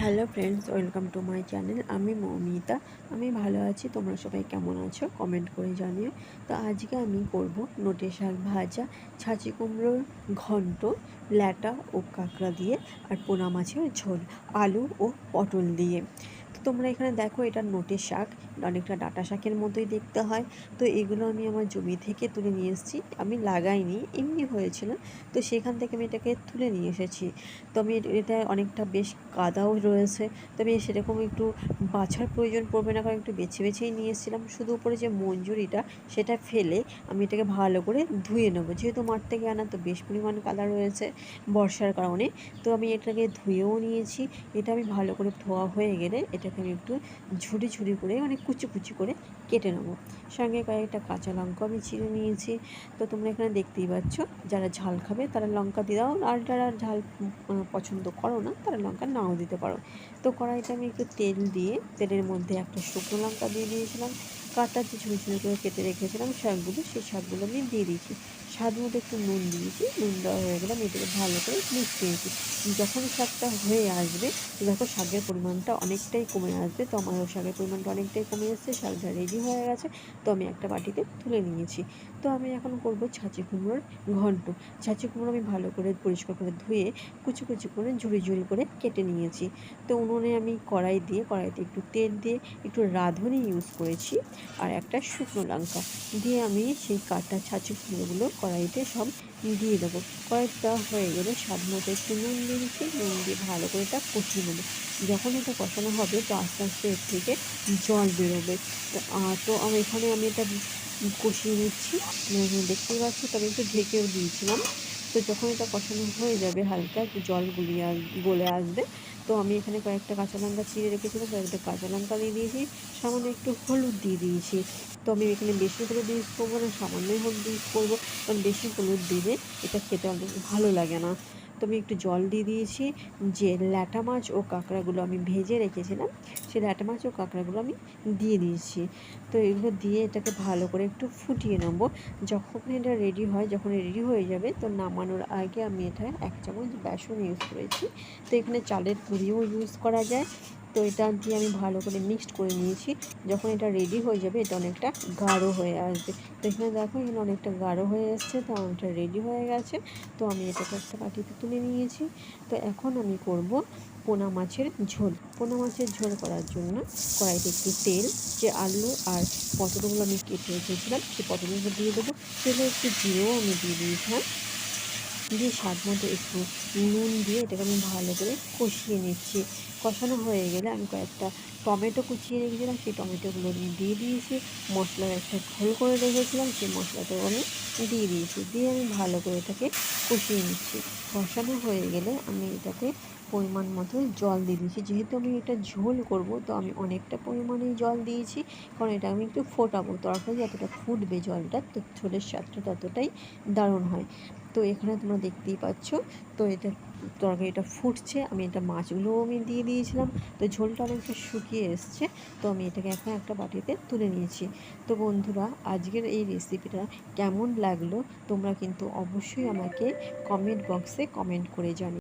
Hello friends welcome to my channel আমি মৌমিতা। আমি ভালো আছি, তোমরা সবাই কেমন আছো? কমেন্ট করে জানিও। তো আজকে আমি করব নোটে শাক ভাজা, ছাঁচি কুমড়োর ঘন্ট, ল্যাটা ও কাঁকড়া দিয়ে, আর পোনা মাছের ঝোল, আলু ও পটল দিয়ে। তো তোমরা এখানে দেখো, এটা নোটের শাক। অনেকটা ডাটা শাকের মতোই দেখতে হয়। তো এগুলো আমি আমার জমি থেকে তুলে নিয়ে এসেছি। আমি লাগাইনি, এমনি হয়েছিল। তো সেখান থেকে আমি এটাকে তুলে নিয়ে এসেছি। তো আমি এটা অনেকটা বেশ কাদাও রয়েছে। তবে সেরকম একটু বাছার প্রয়োজন পড়বে না, কারণ একটু বেছে বেছেই নিয়ে এসেছিলাম। শুধু উপরে যে মঞ্জুরিটা, সেটা ফেলে আমি এটাকে ভালো করে ধুয়ে নেব। যেহেতু মাঠ থেকে আনা, তো বেশ পরিমাণ কাদা রয়েছে বর্ষার কারণে। তো আমি এটাকে ধুয়েও নিয়েছি। এটা আমি ভালো করে ধোয়া হয়ে গেলে এটাকে আমি একটু ঝুড়ি ঝুড়ি করে মানে কুচি কুচি করে কেটে নেব। সঙ্গে কয়েকটা কাঁচা লঙ্কা আমি চিড়ে নিয়েছি। তো তোমরা এখানে দেখতেই পাচ্ছ, যারা ঝাল খাবে তারা লঙ্কা দিয়ে দাও, আর যারা ঝাল পছন্দ করো না তারা লঙ্কা নাও দিতে পারো। তো কড়াইতে আমি একটু তেল দিয়ে, তেলের মধ্যে একটা শুকনো লঙ্কা দিয়ে দিয়েছিলাম। কাটা যে ঝুড়ি ঝুড়ি করে কেটে রেখেছিলাম শাকগুলো, সেই শাকগুলো আমি দিয়ে দিয়েছি। স্বাদ মতো একটু নুন দিয়েছি নুন দেওয়া হয়ে গেলে আমি এটাকে ভালো করে মিশিয়ে নিয়েছি। যখন শাকটা হয়ে আসবে দেখো শাকের পরিমাণটা অনেকটাই কমে আসবে, তো আমার শাকের পরিমাণটা অনেকটাই কমে এসছে শাকটা রেডি হয়ে গেছে, তো আমি একটা বাটিতে তুলে নিয়েছি। তো আমি এখন করব ছাঁচি কুমড়োর ঘন্ট। ছাঁচি কুমড়ো আমি ভালো করে পরিষ্কার করে ধুয়ে কুচি কুচি করে ঝুড়ি ঝুড়ি করে কেটে নিয়েছি। তো উনুনে আমি কড়াই দিয়ে, কড়াইতে একটু তেল দিয়ে একটু রাঁধুনি ইউজ করেছি, আর একটা শুকনো লঙ্কা। দিয়ে আমি সেই কাটা ছাঁচি কুমড়োগুলো কড়াইতে সব দিয়ে দেবো। কড়াইটা হয়ে গেলে স্বাদ মতো একটু নুন দিয়ে দিচ্ছি, নুন দিয়ে ভালো করে এটা কষিয়ে নেব। যখন এটা কষানো হবে তো আস্তে আস্তে এর থেকে জল বেরোবে। তো আমি এখানে আমি এটা কষিয়ে নিচ্ছি। দেখতেই পাচ্ছি, তবে একটু ঢেকেও দিয়েছিলাম। তো যখন এটা কষানো হয়ে যাবে হালকা একটু জল গুলিয়ে গলে আসবে তো আমি এখানে কয়েকটা কাঁচা লঙ্কা চিড়ে রেখেছিলাম, কয়েকটা কাঁচা লঙ্কা দিয়ে দিয়েছি, সামান্য একটু হলুদ দিয়ে দিয়েছি। তো আমি এখানে বেশি হলুদ ইউজ করব না সামান্যই হলুদ ইউজ করব, কারণ বেশি হলুদ দিলে এটা খেতে অনেক ভালো লাগে না। তো আমি একটু জল দিয়ে দিয়েছি। যে ল্যাটা মাছ ও কাঁকড়াগুলো আমি ভেজে রেখেছিলাম সেই ল্যাটা মাছ ও কাঁকড়াগুলো আমি দিয়ে দিয়েছি। তো এগুলো দিয়ে এটাকে ভালো করে একটু ফুটিয়ে নেব। যখন এটা রেডি হয়, যখন রেডি হয়ে যাবে, তো নামানোর আগে আমি এটা এক চামচ বেসন ইউজ করেছি। তো এখানে চালের পুরিও ইউজ করা যায়। তো এটা দিয়ে আমি ভালো করে মিক্সড করে নিয়েছি। যখন এটা রেডি হয়ে যাবে, এটা অনেকটা গাঢ় হয়ে আসবে। তো এখানে দেখো, এখানে অনেকটা গাঢ় হয়ে এসছে, তো অনেকটা রেডি হয়ে গেছে। তো আমি এটাকে একটা বাটিতে তুলে নিয়েছি। তো এখন আমি করব পোনা মাছের ঝোল। পোনা মাছের ঝোল করার জন্য কড়াইতে একটু তেল, যে আলু আর পটলগুলো আমি কেটে রেখেছিলাম, সেই পটলগুলো দিয়ে দেবো। তেলে একটু জিরেও আমি দিয়ে দিয়েছিলাম। দিয়ে স্বাদ মতো একটু নুন দিয়ে এটাকে আমি ভালো করে কষিয়ে নিচ্ছি। কষানো হয়ে গেলে আমি কয়েকটা টমেটো কুচিয়ে রেখেছিলাম, সেই টমেটোগুলো আমি দিয়ে দিয়েছি। মশলার একটা ঘোল করে রেখেছিলাম, সেই মশলাটাও আমি দিয়ে দিয়েছি। দিয়ে আমি ভালো করে এটাকে কষিয়ে নিচ্ছি। কষানো হয়ে গেলে আমি এটাকে পরিমাণ মতো জল দিয়ে দিয়েছি। যেহেতু আমি এটা ঝোল করব, তো আমি অনেকটা পরিমাণেই জল দিয়েছি। কারণ এটা আমি একটু ফোটাবো। তরকারি যতটা ফুটবে জলটা, তো ঝোলের স্বাদটা ততটাই দারুণ হয়। তো এখানে তোমরা দেখতেই পাচ্ছ, তো এটা তরকারিটা ফুটছে। আমি এটা মাছগুলোও আমি দিয়ে দিয়েছিলাম। তো ঝোলটা অনেকটা শুকিয়ে এসছে, তো আমি এটাকে এখন একটা বাটিতে তুলে নিয়েছি। তো বন্ধুরা, আজকের এই রেসিপিটা কেমন লাগল, তোমরা কিন্তু অবশ্যই আমাকে কমেন্ট বক্সে কমেন্ট করে জানি